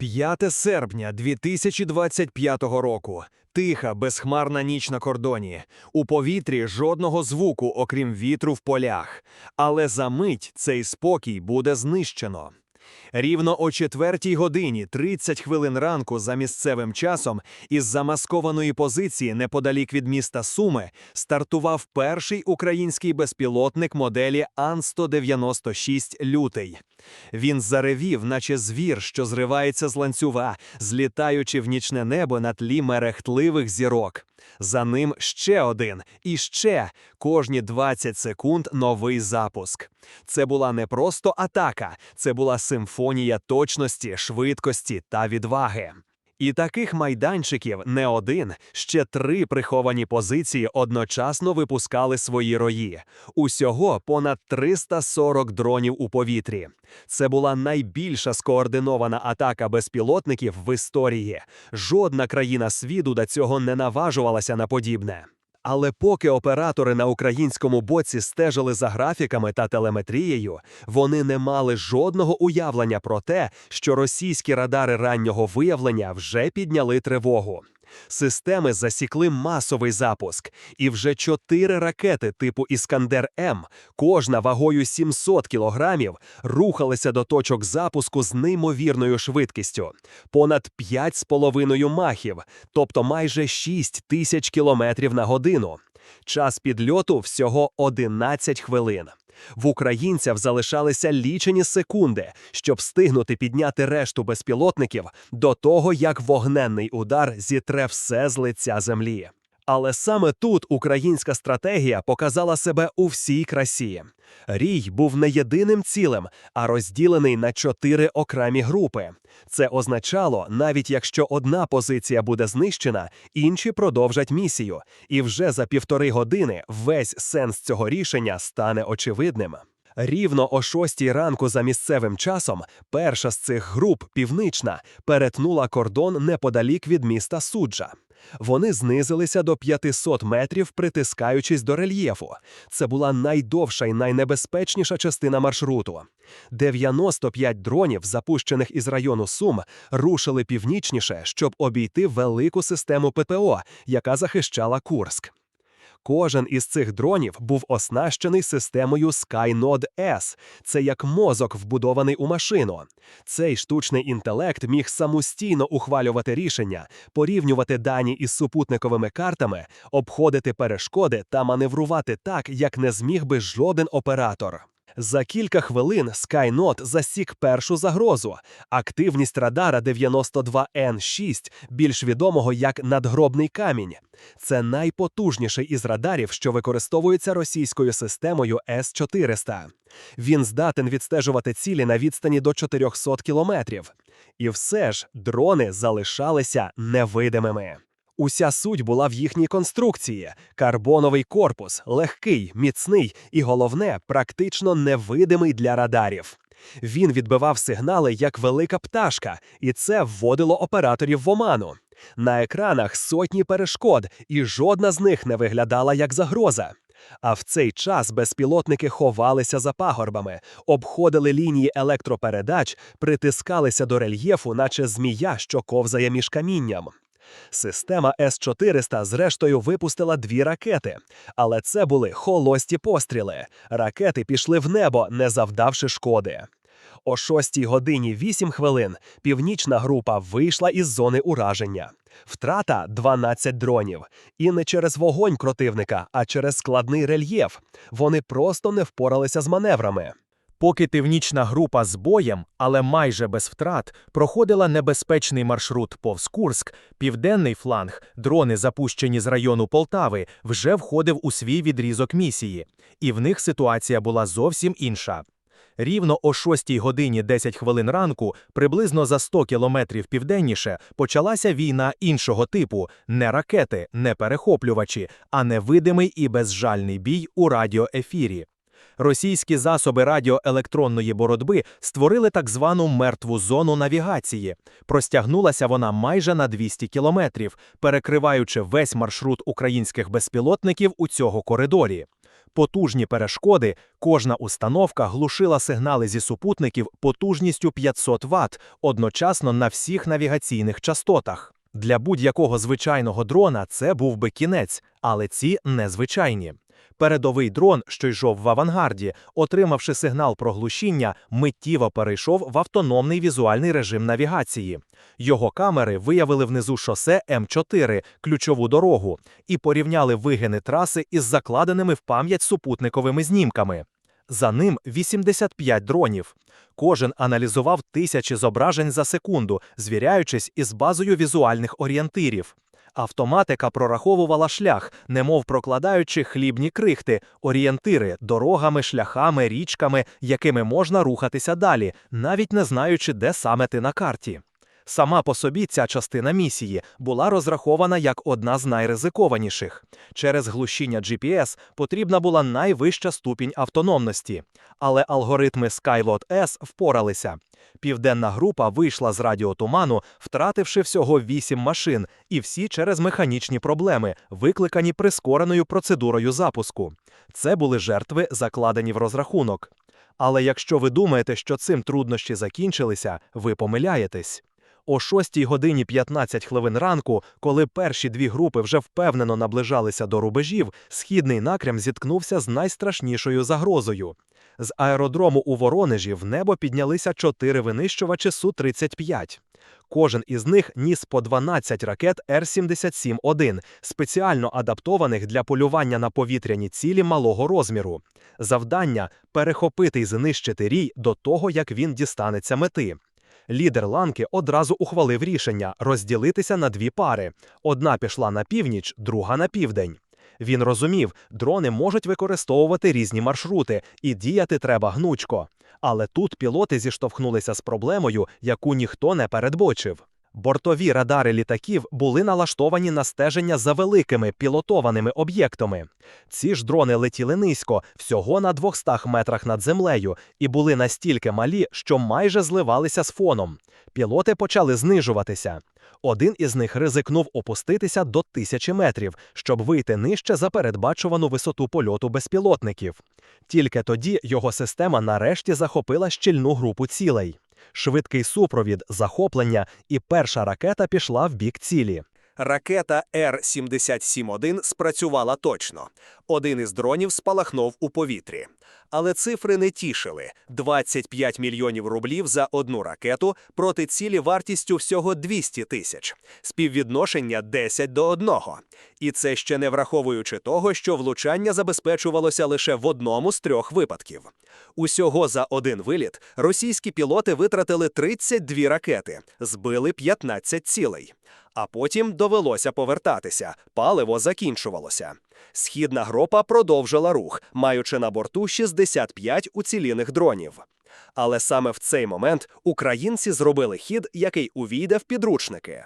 5 серпня 2025 року. Тиха, безхмарна ніч на кордоні. У повітрі жодного звуку, окрім вітру в полях. Але за мить цей спокій буде знищено. Рівно о четвертій годині 30 хвилин ранку за місцевим часом із замаскованої позиції неподалік від міста Суми стартував перший український безпілотник моделі Ан-196 «Лютий». Він заревів, наче звір, що зривається з ланцюга, злітаючи в нічне небо на тлі мерехтливих зірок. За ним ще один і ще кожні 20 секунд новий запуск. Це була не просто атака, це була симфонія точності, швидкості та відваги. І таких майданчиків не один, ще три приховані позиції одночасно випускали свої рої. Усього понад 340 дронів у повітрі. Це була найбільша скоординована атака безпілотників в історії. Жодна країна світу до цього не наважувалася на подібне. Але поки оператори на українському боці стежили за графіками та телеметрією, вони не мали жодного уявлення про те, що російські радари раннього виявлення вже підняли тривогу. Системи засікли масовий запуск, і вже чотири ракети типу Іскандер М, кожна вагою 700 кілограмів, рухалися до точок запуску з неймовірною швидкістю понад 5,5 махів, тобто майже 6 тисяч кілометрів на годину. Час підльоту всього 11 хвилин. В українців залишалися лічені секунди, щоб встигнути підняти решту безпілотників до того, як вогненний удар зітре все з лиця землі. Але саме тут українська стратегія показала себе у всій красі. Рій був не єдиним цілем, а розділений на чотири окремі групи. Це означало, навіть якщо одна позиція буде знищена, інші продовжать місію, і вже за півтори години весь сенс цього рішення стане очевидним. Рівно о шостій ранку за місцевим часом перша з цих груп, північна, перетнула кордон неподалік від міста Суджа. Вони знизилися до 500 метрів, притискаючись до рельєфу. Це була найдовша і найнебезпечніша частина маршруту. 95 дронів, запущених із району Сум, рушили північніше, щоб обійти велику систему ППО, яка захищала Курск. Кожен із цих дронів був оснащений системою SkyNode S. Це як мозок, вбудований у машину. Цей штучний інтелект міг самостійно ухвалювати рішення, порівнювати дані із супутниковими картами, обходити перешкоди та маневрувати так, як не зміг би жоден оператор. За кілька хвилин SkyNot засік першу загрозу активність радара 92N6, більш відомого як надгробний камінь. Це найпотужніший із радарів, що використовується російською системою С-400. Він здатен відстежувати цілі на відстані до 400 кілометрів. І все ж дрони залишалися невидимими. Уся суть була в їхній конструкції: карбоновий корпус, легкий, міцний і, головне, практично невидимий для радарів. Він відбивав сигнали як велика пташка, і це вводило операторів в оману. На екранах сотні перешкод, і жодна з них не виглядала як загроза. А в цей час безпілотники ховалися за пагорбами, обходили лінії електропередач, притискалися до рельєфу, наче змія, що ковзає між камінням. Система С-400 зрештою випустила дві ракети, але це були холості постріли. Ракети пішли в небо, не завдавши шкоди. О 6 годині 8 хвилин північна група вийшла із зони ураження. Втрата 12 дронів. І не через вогонь противника, а через складний рельєф. Вони просто не впоралися з маневрами. Поки північна група з боєм, але майже без втрат, проходила небезпечний маршрут повз Курск, південний фланг, дрони, запущені з району Полтави, вже входив у свій відрізок місії, і в них ситуація була зовсім інша. Рівно о 6 годині 10 хвилин ранку, приблизно за 100 кілометрів південніше, почалася війна іншого типу: не ракети, не перехоплювачі, а невидимий і безжальний бій у радіоефірі. Російські засоби радіоелектронної боротьби створили так звану мертву зону навігації. Простягнулася вона майже на 200 кілометрів, перекриваючи весь маршрут українських безпілотників у цього коридорі. Потужні перешкоди, кожна установка глушила сигнали зі супутників потужністю 500 Вт одночасно на всіх навігаційних частотах. Для будь-якого звичайного дрона це був би кінець, але ці незвичайні. Передовий дрон, що йшов в авангарді, отримавши сигнал про глушіння, миттєво перейшов в автономний візуальний режим навігації. Його камери виявили внизу шосе М4, ключову дорогу, і порівняли вигини траси із закладеними в пам'ять супутниковими знімками. За ним 85 дронів. Кожен аналізував тисячі зображень за секунду, звіряючись із базою візуальних орієнтирів. Автоматика прораховувала шлях, немов прокладаючи хлібні крихти, орієнтири дорогами, шляхами, річками, якими можна рухатися далі, навіть не знаючи, де саме ти на карті. Сама по собі ця частина місії була розрахована як одна з найризикованіших. Через глушіння GPS потрібна була найвища ступінь автономності, але алгоритми Skylot S впоралися. Південна група вийшла з радіотуману, втративши всього вісім машин, і всі через механічні проблеми, викликані прискореною процедурою запуску. Це були жертви, закладені в розрахунок. Але якщо ви думаєте, що цим труднощі закінчилися, ви помиляєтесь. О 6 годині 15 хвилин ранку, коли перші дві групи вже впевнено наближалися до рубежів, східний напрям зіткнувся з найстрашнішою загрозою. З аеродрому у Воронежі в небо піднялися чотири винищувачі Су-35. Кожен із них ніс по 12 ракет Р-77-1, спеціально адаптованих для полювання на повітряні цілі малого розміру. Завдання – перехопити й знищити рій до того, як він дістанеться мети. Лідер ланки одразу ухвалив рішення розділитися на дві пари. Одна пішла на північ, друга на південь. Він розумів, дрони можуть використовувати різні маршрути, і діяти треба гнучко. Але тут пілоти зіштовхнулися з проблемою, яку ніхто не передбочив. Бортові радари літаків були налаштовані на стеження за великими пілотованими об'єктами. Ці ж дрони летіли низько, всього на 200 метрах над землею, і були настільки малі, що майже зливалися з фоном. Пілоти почали знижуватися. Один із них ризикнув опуститися до тисячі метрів, щоб вийти нижче за передбачувану висоту польоту безпілотників. Тільки тоді його система нарешті захопила щільну групу цілей. Швидкий супровід, захоплення, і перша ракета пішла в бік цілі. Ракета Р-77-1 спрацювала точно. Один із дронів спалахнув у повітрі. Але цифри не тішили – 25 мільйонів рублів за одну ракету проти цілі вартістю всього 200 тисяч. Співвідношення 10 до 1. І це ще не враховуючи того, що влучання забезпечувалося лише в одному з трьох випадків. Усього за один виліт російські пілоти витратили 32 ракети, збили 15 цілей. А потім довелося повертатися, паливо закінчувалося. Східна група продовжила рух, маючи на борту 65 уцілілих дронів. Але саме в цей момент українці зробили хід, який увійде в підручники.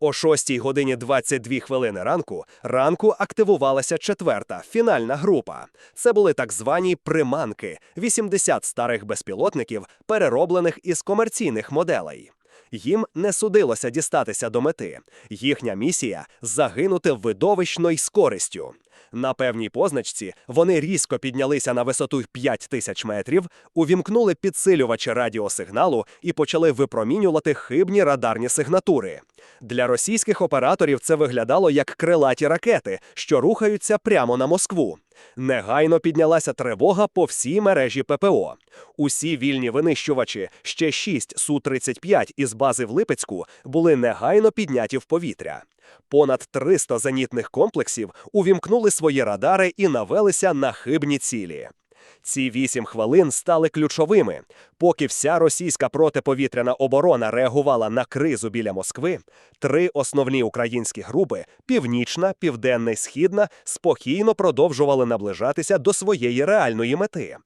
О 6 годині 22 хвилини ранку ранку активувалася четверта фінальна група. Це були так звані приманки 80 старих безпілотників, перероблених із комерційних моделей. Їм не судилося дістатися до мети. Їхня місія загинути видовищно й з користю. На певній позначці вони різко піднялися на висоту 5 тисяч метрів, увімкнули підсилювачі радіосигналу і почали випромінювати хибні радарні сигнатури. Для російських операторів це виглядало як крилаті ракети, що рухаються прямо на Москву. Негайно піднялася тривога по всій мережі ППО. Усі вільні винищувачі, ще 6 Су-35 із бази в Липецьку, були негайно підняті в повітря. Понад 300 зенітних комплексів увімкнули свої радари і навелися на хибні цілі. Ці вісім хвилин стали ключовими. Поки вся російська протиповітряна оборона реагувала на кризу біля Москви, три основні українські групи північна, південна і східна спокійно продовжували наближатися до своєї реальної мети.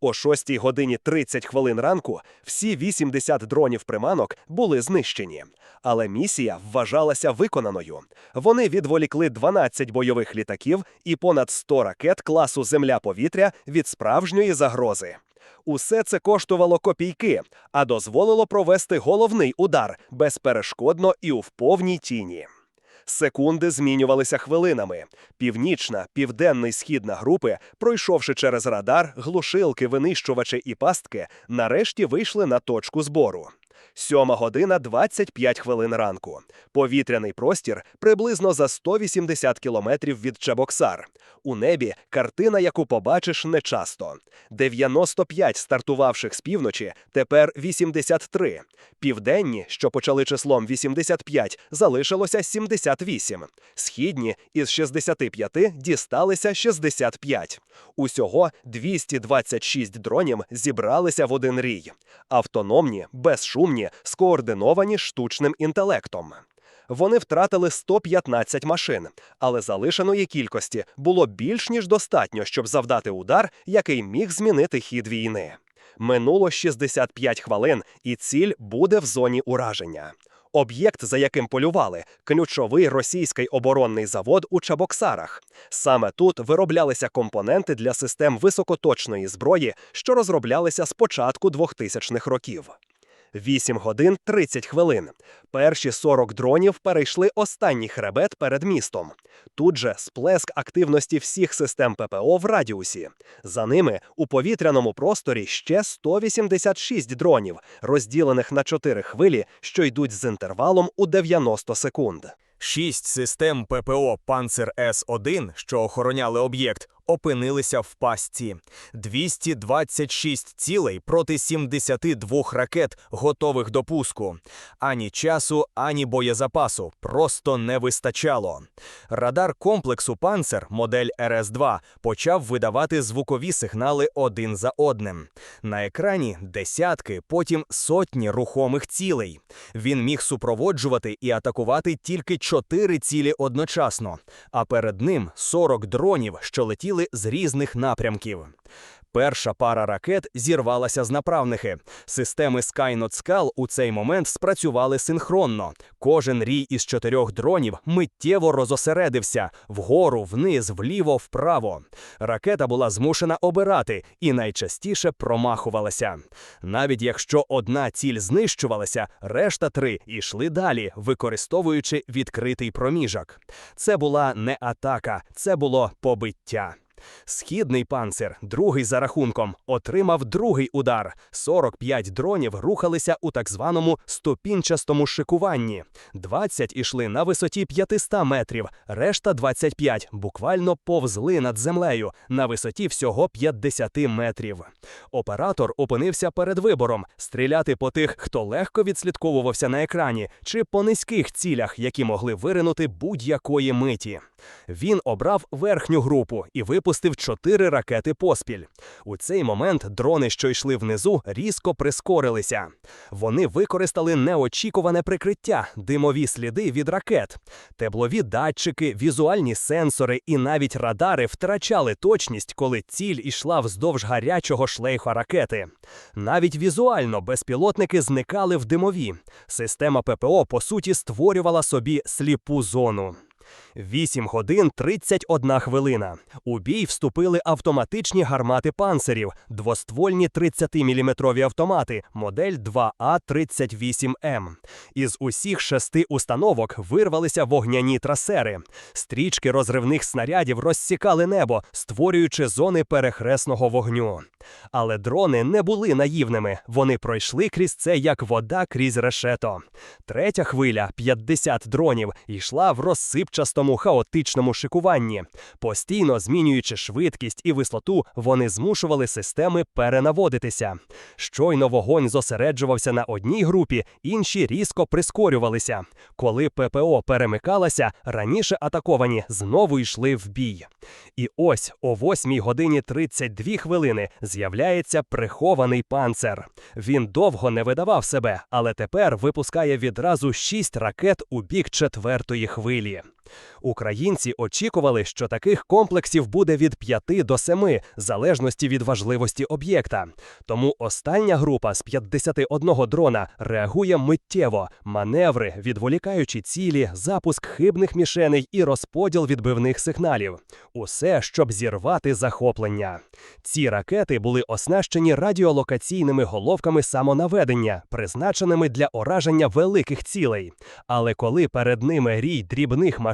О 6 годині 30 хвилин ранку всі 80 дронів приманок були знищені. Але місія вважалася виконаною. Вони відволікли 12 бойових літаків і понад 100 ракет класу Земля-повітря від справжньої загрози. Усе це коштувало копійки, а дозволило провести головний удар безперешкодно і у повній тіні. Секунди змінювалися хвилинами. Північна, південна східна групи, пройшовши через радар, глушилки, винищувачі і пастки, нарешті вийшли на точку збору. Сьома година 25 хвилин ранку. Повітряний простір приблизно за 180 кілометрів від Чебоксар. У небі картина, яку побачиш нечасто. 95 стартувавших з півночі, тепер 83. Південні, що почали числом 85, залишилося 78. Східні із 65 дісталися 65. Усього 226 дронів зібралися в один рій. Автономні, безшумні, скоординовані штучним інтелектом. Вони втратили 115 машин, але залишеної кількості було більш ніж достатньо, щоб завдати удар, який міг змінити хід війни. Минуло 65 хвилин, і ціль буде в зоні ураження. Об'єкт, за яким полювали, ключовий російський оборонний завод у Чабоксарах. Саме тут вироблялися компоненти для систем високоточної зброї, що розроблялися з початку 2000-х років. 8 годин 30 хвилин. Перші 40 дронів перейшли останній хребет перед містом. Тут же сплеск активності всіх систем ППО в радіусі. За ними у повітряному просторі ще 186 дронів, розділених на 4 хвилі, що йдуть з інтервалом у 90 секунд. Шість систем ППО «Панцер С-1», що охороняли об'єкт, опинилися в пастці. 226 цілей проти 72 ракет, готових до пуску. Ані часу, ані боєзапасу просто не вистачало. Радар комплексу «Панцер» модель РС-2 почав видавати звукові сигнали один за одним. На екрані десятки, потім сотні рухомих цілей. Він міг супроводжувати і атакувати тільки чотири цілі одночасно, а перед ним 40 дронів, що летіли з різних напрямків. Перша пара ракет зірвалася з направники. Системи Skynot Skal у цей момент спрацювали синхронно. Кожен рій із чотирьох дронів миттєво розосередився вгору, вниз, вліво, вправо. Ракета була змушена обирати і найчастіше промахувалася. Навіть якщо одна ціль знищувалася, решта три йшли далі, використовуючи відкритий проміжок. Це була не атака, це було побиття. Східний панцир, другий за рахунком, отримав другий удар. 45 дронів рухалися у так званому ступінчастому шикуванні. 20 ішли на висоті 500 метрів, решта 25 буквально повзли над землею на висоті всього 50 метрів. Оператор опинився перед вибором стріляти по тих, хто легко відслідковувався на екрані, чи по низьких цілях, які могли виринути будь-якої миті. Він обрав верхню групу і випустив чотири ракети поспіль. У цей момент дрони, що йшли внизу, різко прискорилися. Вони використали неочікуване прикриття, димові сліди від ракет. Теплові датчики, візуальні сенсори і навіть радари втрачали точність, коли ціль ішла вздовж гарячого шлейфа ракети. Навіть візуально безпілотники зникали в димові. Система ППО, по суті, створювала собі сліпу зону. 8 годин 31 хвилина. У бій вступили автоматичні гармати панцерів, двоствольні 30-мм автомати, модель 2А38М. Із усіх шести установок вирвалися вогняні трасери. Стрічки розривних снарядів розсікали небо, створюючи зони перехресного вогню. Але дрони не були наївними. Вони пройшли крізь це як вода крізь решето. Третя хвиля 50 дронів йшла в розсипчастому хаотичному шикуванні. Постійно змінюючи швидкість і висоту, вони змушували системи перенаводитися. Щойно вогонь зосереджувався на одній групі, інші різко прискорювалися. Коли ППО перемикалася, раніше атаковані знову йшли в бій. І ось о 8 годині 32 хвилини з'являється прихований панцер. Він довго не видавав себе, але тепер випускає відразу шість ракет у бік четвертої хвилі. Українці очікували, що таких комплексів буде від 5 до 7, в залежності від важливості об'єкта. Тому остання група з 51 дрона реагує миттєво, маневри, відволікаючи цілі, запуск хибних мішеней і розподіл відбивних сигналів. Усе, щоб зірвати захоплення. Ці ракети були оснащені радіолокаційними головками самонаведення, призначеними для ораження великих цілей. Але коли перед ними рій дрібних машин,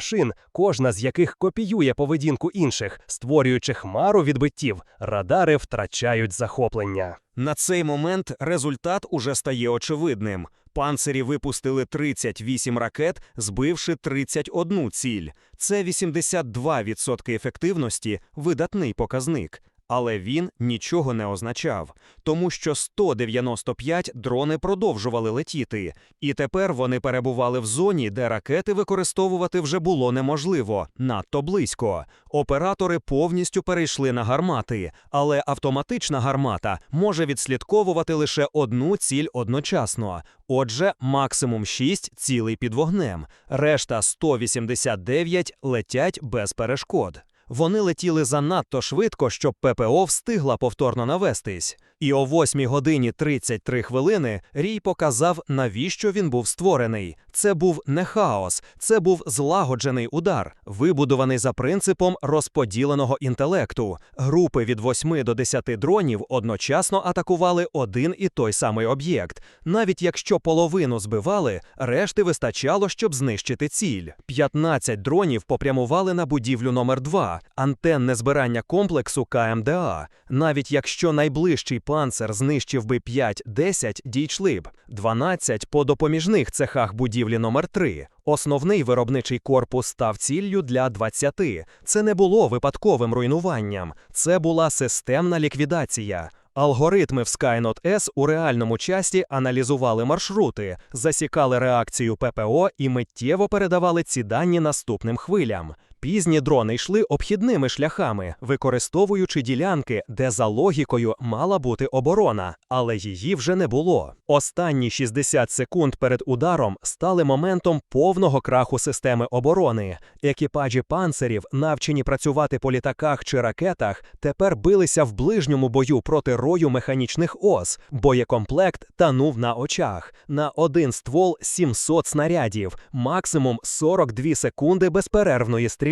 кожна з яких копіює поведінку інших, створюючи хмару відбиттів, радари втрачають захоплення. На цей момент результат уже стає очевидним. Панцирі випустили 38 ракет, збивши 31 ціль. Це 82% ефективності, видатний показник. Але він нічого не означав, тому що 195 дрони продовжували летіти, і тепер вони перебували в зоні, де ракети використовувати вже було неможливо, надто близько. Оператори повністю перейшли на гармати, але автоматична гармата може відслідковувати лише одну ціль одночасно. Отже, максимум 6 цілей під вогнем, решта 189 летять без перешкод. Вони летіли занадто швидко, щоб ППО встигла повторно навестись. І о 8 годині 33 хвилини Рій показав, навіщо він був створений. Це був не хаос, це був злагоджений удар, вибудований за принципом розподіленого інтелекту. Групи від 8 до 10 дронів одночасно атакували один і той самий об'єкт. Навіть якщо половину збивали, решти вистачало, щоб знищити ціль. 15 дронів попрямували на будівлю номер 2 антенне збирання комплексу КМДА. Навіть якщо найближчий панцер знищив би 5-10, дійшли б. 12 по допоміжних цехах будівлі номер 3 Основний виробничий корпус став ціллю для 20. Це не було випадковим руйнуванням, це була системна ліквідація. Алгоритми в Skynet S у реальному часі аналізували маршрути, засікали реакцію ППО і миттєво передавали ці дані наступним хвилям. Пізні дрони йшли обхідними шляхами, використовуючи ділянки, де за логікою мала бути оборона, але її вже не було. Останні 60 секунд перед ударом стали моментом повного краху системи оборони. Екіпажі панцерів, навчені працювати по літаках чи ракетах, тепер билися в ближньому бою проти рою механічних ос. Боєкомплект танув на очах. На один ствол 700 снарядів, максимум 42 секунди безперервної стрільби.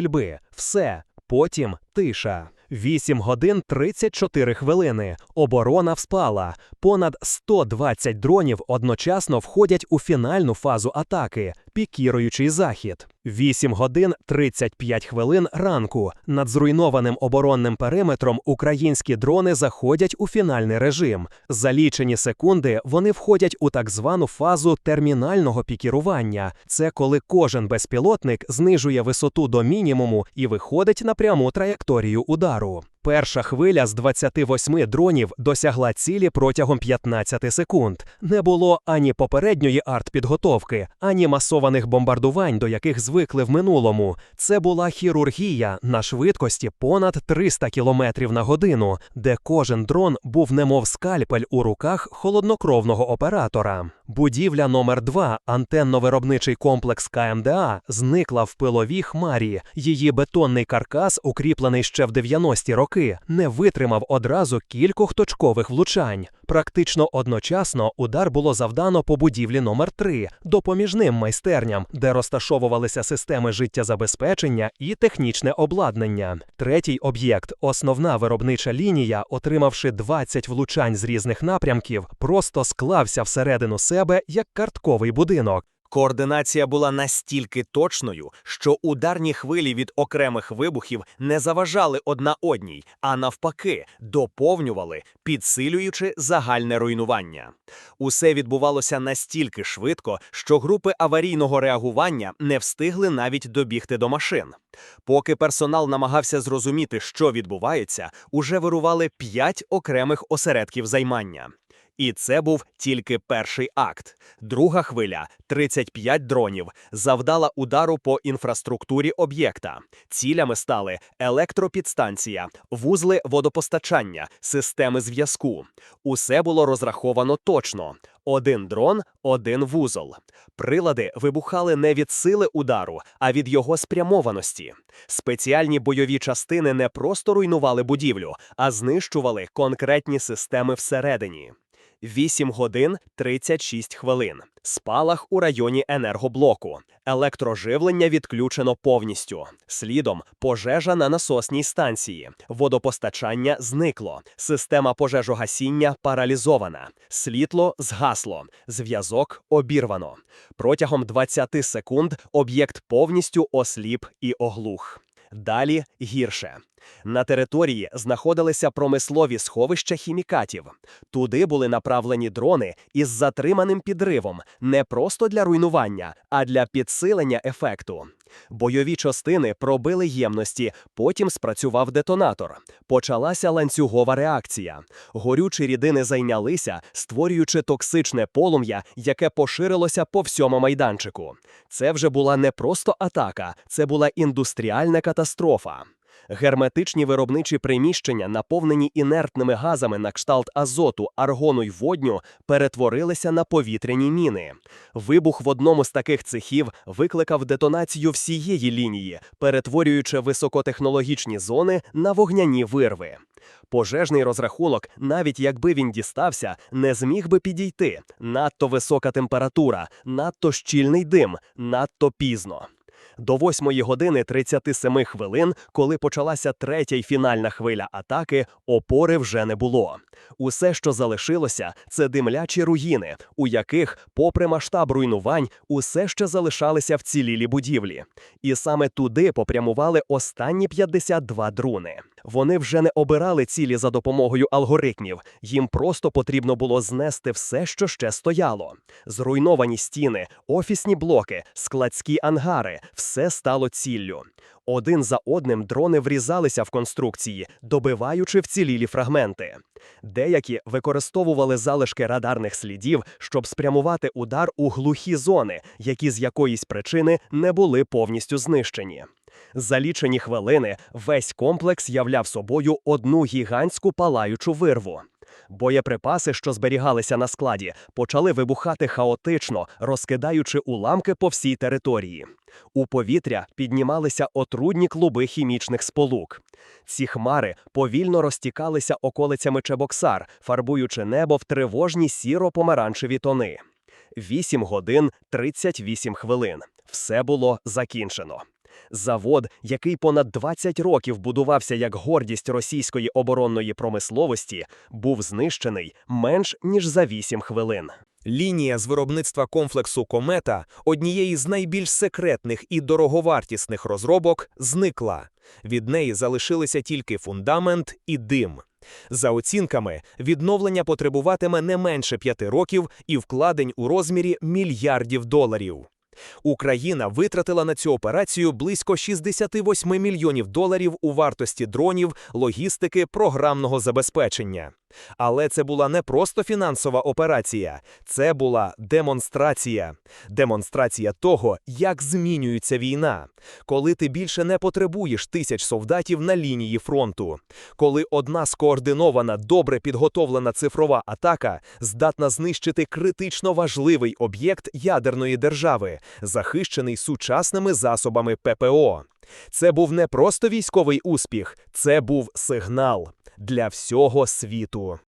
Все. Потім тиша. 8 годин 34 хвилини. Оборона вспала. Понад 120 дронів одночасно входять у фінальну фазу атаки, пікіруючий захід. 8 годин 35 хвилин ранку. Над зруйнованим оборонним периметром українські дрони заходять у фінальний режим. За лічені секунди вони входять у так звану фазу термінального пікірування. Це коли кожен безпілотник знижує висоту до мінімуму і виходить на пряму траєкторію удару. Перша хвиля з 28 дронів досягла цілі протягом 15 секунд. Не було ані попередньої артпідготовки, ані масованих бомбардувань, до яких звикли в минулому. Це була хірургія на швидкості понад 300 км на годину, де кожен дрон був немов скальпель у руках холоднокровного оператора. Будівля номер 2 антенно-виробничий комплекс КМДА, зникла в пиловій хмарі. Її бетонний каркас, укріплений ще в 90-ті роки, не витримав одразу кількох точкових влучань. Практично одночасно удар було завдано по будівлі номер 3 допоміжним майстерням, де розташовувалися системи життєзабезпечення і технічне обладнання. Третій об'єкт, основна виробнича лінія, отримавши 20 влучань з різних напрямків, просто склався всередину себе як картковий будинок. Координація була настільки точною, що ударні хвилі від окремих вибухів не заважали одна одній, а навпаки, доповнювали, підсилюючи загальне руйнування. Усе відбувалося настільки швидко, що групи аварійного реагування не встигли навіть добігти до машин. Поки персонал намагався зрозуміти, що відбувається, уже вирували п'ять окремих осередків займання. І це був тільки перший акт. Друга хвиля 35 дронів завдала удару по інфраструктурі об'єкта. Цілями стали електропідстанція, вузли водопостачання, системи зв'язку. Усе було розраховано точно. Один дрон, один вузол. Прилади вибухали не від сили удару, а від його спрямованості. Спеціальні бойові частини не просто руйнували будівлю, а знищували конкретні системи всередині. 8 годин 36 хвилин. Спалах у районі енергоблоку. Електроживлення відключено повністю. Слідом пожежа на насосній станції. Водопостачання зникло. Система пожежогасіння паралізована. Світло згасло. Зв'язок обірвано. Протягом 20 секунд об'єкт повністю осліп і оглух. Далі гірше. На території знаходилися промислові сховища хімікатів. Туди були направлені дрони із затриманим підривом не просто для руйнування, а для підсилення ефекту. Бойові частини пробили ємності, потім спрацював детонатор. Почалася ланцюгова реакція. Горючі рідини зайнялися, створюючи токсичне полум'я, яке поширилося по всьому майданчику. Це вже була не просто атака, це була індустріальна катастрофа. Герметичні виробничі приміщення, наповнені інертними газами на кшталт азоту, аргону й водню, перетворилися на повітряні міни. Вибух в одному з таких цехів викликав детонацію всієї лінії, перетворюючи високотехнологічні зони на вогняні вирви. Пожежний розрахунок, навіть якби він дістався, не зміг би підійти. Надто висока температура, надто щільний дим, надто пізно. До 8 години 37 хвилин, коли почалася третя й фінальна хвиля атаки, опори вже не було. Усе, що залишилося, це димлячі руїни, у яких, попри масштаб руйнувань, усе ще залишалися вцілілі будівлі. І саме туди попрямували останні 52 друни. Вони вже не обирали цілі за допомогою алгоритмів, їм просто потрібно було знести все, що ще стояло. Зруйновані стіни, офісні блоки, складські ангари все стало ціллю. Один за одним дрони врізалися в конструкції, добиваючи вцілілі фрагменти. Деякі використовували залишки радарних слідів, щоб спрямувати удар у глухі зони, які з якоїсь причини не були повністю знищені. За лічені хвилини весь комплекс являв собою одну гігантську палаючу вирву. Боєприпаси, що зберігалися на складі, почали вибухати хаотично, розкидаючи уламки по всій території. У повітря піднімалися отрудні клуби хімічних сполук. Ці хмари повільно розтікалися околицями Чебоксар, фарбуючи небо в тривожні сіро-помаранчеві тони. 8 годин 38 хвилин. Все було закінчено. Завод, який понад 20 років будувався як гордість російської оборонної промисловості, був знищений менш ніж за 8 хвилин. Лінія з виробництва комплексу Комета, однієї з найбільш секретних і дороговартісних розробок, зникла. Від неї залишилися тільки фундамент і дим. За оцінками, відновлення потребуватиме не менше п'яти років і вкладень у розмірі мільярдів доларів. Україна витратила на цю операцію близько 68 мільйонів доларів у вартості дронів, логістики, програмного забезпечення. Але це була не просто фінансова операція, це була демонстрація. Демонстрація того, як змінюється війна, коли ти більше не потребуєш тисяч солдатів на лінії фронту, коли одна скоординована, добре підготовлена цифрова атака здатна знищити критично важливий об'єкт ядерної держави, захищений сучасними засобами ППО. Це був не просто військовий успіх, це був сигнал для всього світу.